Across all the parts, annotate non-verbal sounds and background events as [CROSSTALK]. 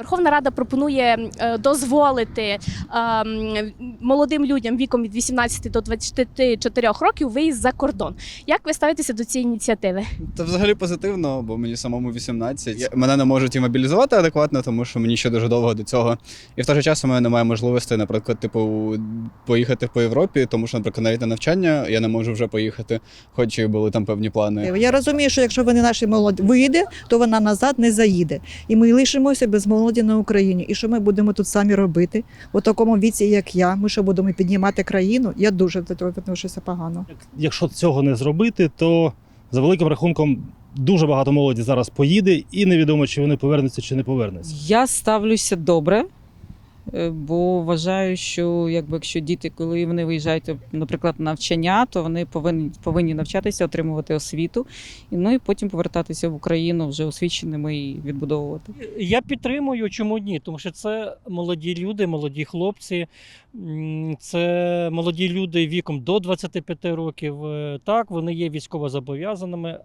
Верховна Рада пропонує е, дозволити ем, молодим людям віком від 18 до 24 років виїзд за кордон. Як ви ставитеся до цієї ініціативи? Та взагалі позитивно, бо мені самому 18. Мене не можуть і мобілізувати адекватно, тому що мені ще дуже довго до цього. І в той же час у мене немає можливості, наприклад, типу, поїхати по Європі, тому що, наприклад, навіть на навчання я не можу вже поїхати, хоч і були там певні плани. Я розумію, що якщо вони наші молодь вийде, то вона назад не заїде. І ми лишимося без молоді на Україні. І що ми будемо тут самі робити? У такому віці, як я, ми що будемо піднімати країну? Я дуже до цього відношуся погано. Якщо цього не зробити, то за великим рахунком дуже багато молоді зараз поїде, і невідомо, чи вони повернуться, чи не повернуться. Я ставлюся добре, бо вважаю, що якби якщо діти, коли вони виїжджають, наприклад, на навчання, то вони повинні, повинні навчатися, отримувати освіту, і ну і потім повертатися в Україну вже освіченими і відбудовувати. Я підтримую, чому ні? Тому що це молоді люди, молоді хлопці, це молоді люди віком до 25 років. Е, Так, вони є військовозобов'язаними.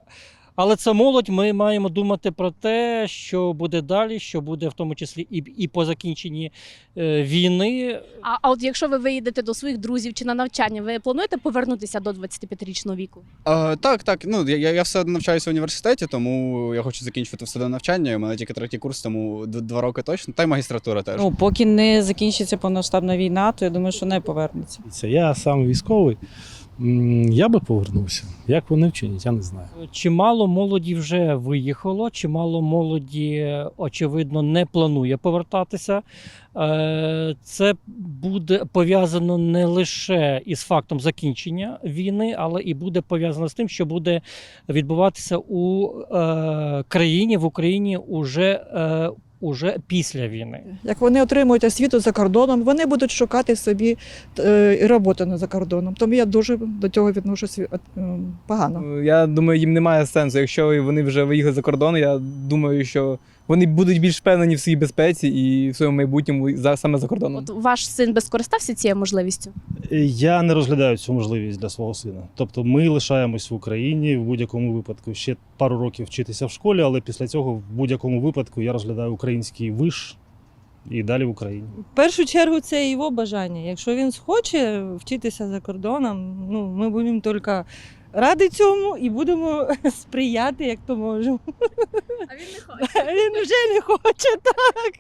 Але це молодь, ми маємо думати про те, що буде далі, що буде в тому числі і, і по закінченні е, війни. А, а от якщо ви виїдете до своїх друзів чи на навчання, ви плануєте повернутися до 25-річного віку? А, так, так. Ну я, я все навчаюся в університеті, тому я хочу закінчувати все одно навчання. У мене тільки третій курс, тому два роки точно. Та й магістратура теж. Ну, поки не закінчиться повноштабна війна, то я думаю, що не повернеться. Це я сам військовий. Я би повернувся. Як вони вчинять, я не знаю. Чимало молоді вже виїхало, чимало молоді, очевидно, не планує повертатися. Е, Це буде пов'язано не лише із фактом закінчення війни, але і буде пов'язано з тим, що буде відбуватися у е, країні в Україні уже, е, уже після війни. Як вони отримують освіту за кордоном, вони будуть шукати собі е, і роботи не за кордоном. Тому я дуже до цього відношусь е, погано. Я думаю, їм немає сенсу. Якщо вони вже виїхали за кордон, я думаю, що вони будуть більш впевнені в своїй безпеці і в своєму майбутньому за саме за кордоном. От ваш син би скористався цією можливістю? Я не розглядаю цю можливість для свого сина. Тобто ми лишаємось в Україні в будь-якому випадку ще пару років вчитися в школі, але після цього в будь-якому випадку я розглядаю український виш і далі в Україні. В першу чергу це його бажання. Якщо він схоче вчитися за кордоном, ну ми будемо тільки ради цьому і будемо [LAUGHS] сприяти, як то можемо. А він не хоче. Він вже не хоче так.